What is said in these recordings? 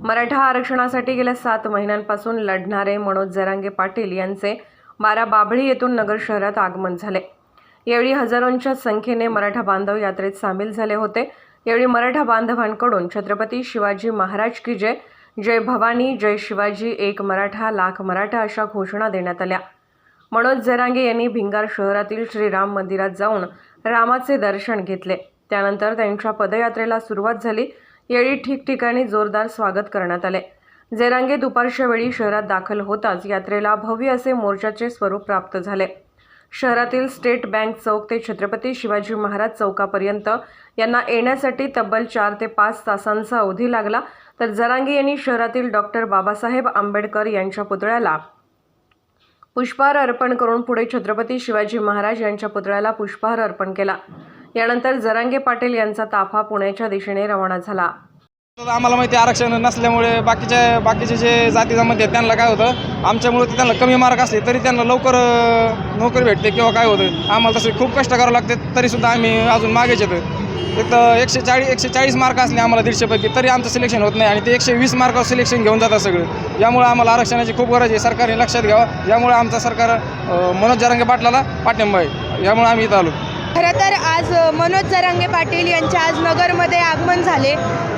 मराठा आरक्षणासाठी गेल्या सात महिन्यांपासून लढणारे मनोज जरांगे पाटील यांचे बारा बाभळी येथून नगर शहरात आगमन झाले. यावेळी हजारोंच्या संख्येने मराठा बांधव यात्रेत सामील झाले होते. यावेळी मराठा बांधवांकडून छत्रपती शिवाजी महाराज की जय जय भवानी जय शिवाजी एक मराठा लाख मराठा अशा घोषणा देण्यात आल्या. मनोज जरांगे यांनी भिंगार शहरातील श्रीराम मंदिरात जाऊन रामाचे दर्शन घेतले. त्यानंतर त्यांच्या पदयात्रेला सुरुवात झाली. यावेळी ठिकठिकाणी जोरदार स्वागत करण्यात आले. जरांगे दुपारच्या वेळी शहरात दाखल होताच यात्रेला भव्य असे मोर्चाचे स्वरूप प्राप्त झाले. शहरातील स्टेट बँक चौक ते छत्रपती शिवाजी महाराज चौकापर्यंत यांना येण्यासाठी तब्बल चार ते पाच तासांचा अवधी लागला तर जरांगे यांनी शहरातील डॉक्टर बाबासाहेब आंबेडकर यांच्या पुतळ्याला पुष्पहार अर्पण करून पुढे छत्रपती शिवाजी महाराज यांच्या पुतळ्याला पुष्पहार अर्पण केला. यानंतर जरांगे पाटील यांचा ताफा पुण्याच्या दिशेने रवाना झाला. तर आम्हाला माहिती आरक्षण नसल्यामुळे बाकीच्या बाकीचे जे जाती जमाती आहेत त्यांना काय होतं? आमच्यामुळे ते त्यांना कमी मार्क असले तरी त्यांना लवकर नोकरी भेटते किंवा काय होतं? आम्हाला तसे खूप कष्ट करावं लागते तरीसुद्धा आम्ही अजून मागेच येतो एक तर एकशे चाळीस एकशे चाळीस मार्क असले आम्हाला दीडशेपैकी तरी आमचं सिलेक्शन होत नाही आणि ते एकशे वीस मार्कावर सिलेक्शन घेऊन जातात सगळं. यामुळे आम्हाला आरक्षणाची खूप गरज आहे. सरकारने लक्षात घ्यावं. यामुळे आमचा सरकार मनोज जरांगे पाटलाला पाठिंबा आहे. यामुळे आम्ही इथं आलो. खरं तर आज मनोज जरांगे पाटील यांचे आज नगरमध्ये आगमन झाले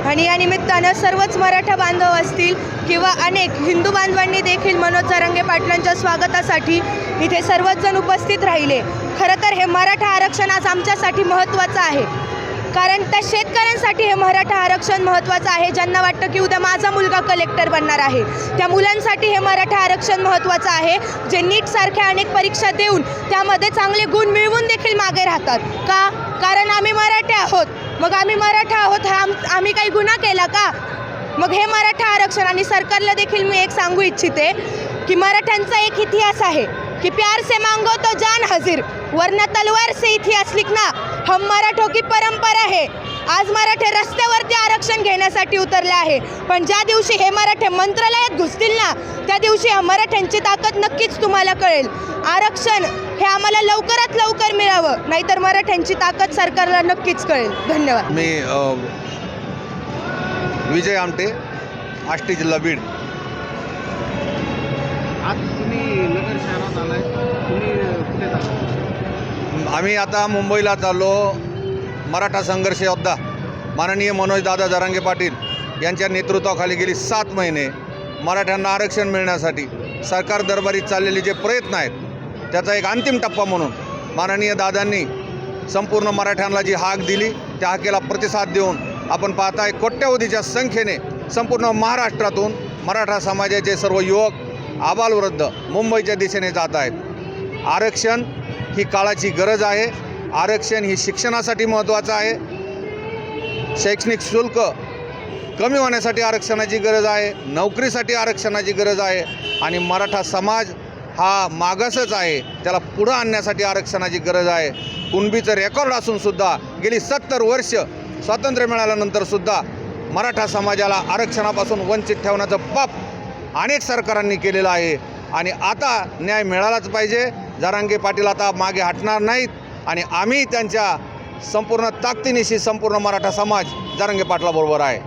आणि या निमित्तानं सर्वच मराठा बांधव असतील किंवा अनेक हिंदू बांधवांनी देखील मनोज जरांगे पाटलांच्या स्वागतासाठी इथे सर्वच जण उपस्थित राहिले. खरं तर हे मराठा आरक्षण आज आमच्यासाठी महत्त्वाचं आहे. कारण त्या शेतकऱ्यांसाठी हे मराठा आरक्षण महत्त्वाचं आहे. ज्यांना वाटतं की उद्या माझा मुलगा कलेक्टर बनणार आहे. त्या मुलांसाठी हे मराठा आरक्षण महत्त्वाचं आहे. जे नीटसारख्या अनेक परीक्षा देऊन त्यामध्ये चांगले गुण मिळवून देखील मागे राहतात. का? कारण आम्ही मराठे आहोत. मग आम्ही मराठा आहोत हा आम्ही काही गुन्हा केला का? मग हे मराठा आरक्षण आणि सरकारला देखील मी एक सांगू इच्छिते की मराठ्यांचा एक इतिहास आहे. कि प्यार से मांगो तो जान हाजिर वरना तलवार से इतिहास लिखना हम मराठो की परंपरा आहे आज मराठे रस्त्यावरती आरक्षण घेण्यासाठी उतरले आहे पण ज्या दिवशी हे मराठे मंत्रालयात घुसतील ना त्या दिवशी ह्या मराठ्यांची ताकद नक्कीच तुम्हाला कळेल. आरक्षण हे आम्हाला लवकरात लवकर मिळावं नाहीतर मराठ्यांची ताकद सरकारला नक्कीच कळेल. धन्यवाद. मी विजय आमटे आष्टी जिल्हा बीड. आज तुम्ही नगर शहरात आलाय. तुम्ही कुठे जाता आम्ही आता मुंबईला चाललो. मराठा संघर्ष योद्धा माननीय मनोज दादा जरांगे पाटील यांच्या नेतृत्वाखाली गेली सात महिने मराठ्यांना आरक्षण मिळण्यासाठी सरकार दरबारी चाललेले जे प्रयत्न आहेत त्याचा एक अंतिम टप्पा म्हणून माननीय दादांनी संपूर्ण मराठ्यांना जी हाक दिली त्या हाकेला प्रतिसाद देऊन आपण पाहताय कोट्यवधीच्या संख्येने संपूर्ण महाराष्ट्रातून मराठा समाजाचे सर्व युवक आबालवृद्ध मुंबईच्या दिशेने जात आहेत. आरक्षण ही काळाची गरज आहे. आरक्षण ही शिक्षणासाठी महत्त्वाचं आहे. शैक्षणिक शुल्क कमी होण्यासाठी आरक्षणाची गरज आहे. नोकरीसाठी आरक्षणाची गरज आहे. आणि मराठा समाज हा मागासच आहे. त्याला पुढं आणण्यासाठी आरक्षणाची गरज आहे. कुणबीचं रेकॉर्ड असूनसुद्धा गेली सत्तर वर्ष स्वातंत्र्य मिळाल्यानंतरसुद्धा मराठा समाजाला आरक्षणापासून वंचित ठेवण्याचं पाप अनेक सरकारांनी केलेलं आहे. आणि आता न्याय मिळालाच पाहिजे. जारांगे पाटील आता मागे हटणार नाहीत. आणि आम्ही त्यांच्या संपूर्ण ताकदीनिशी संपूर्ण मराठा समाज जारंगे पाटलाबरोबर आहे.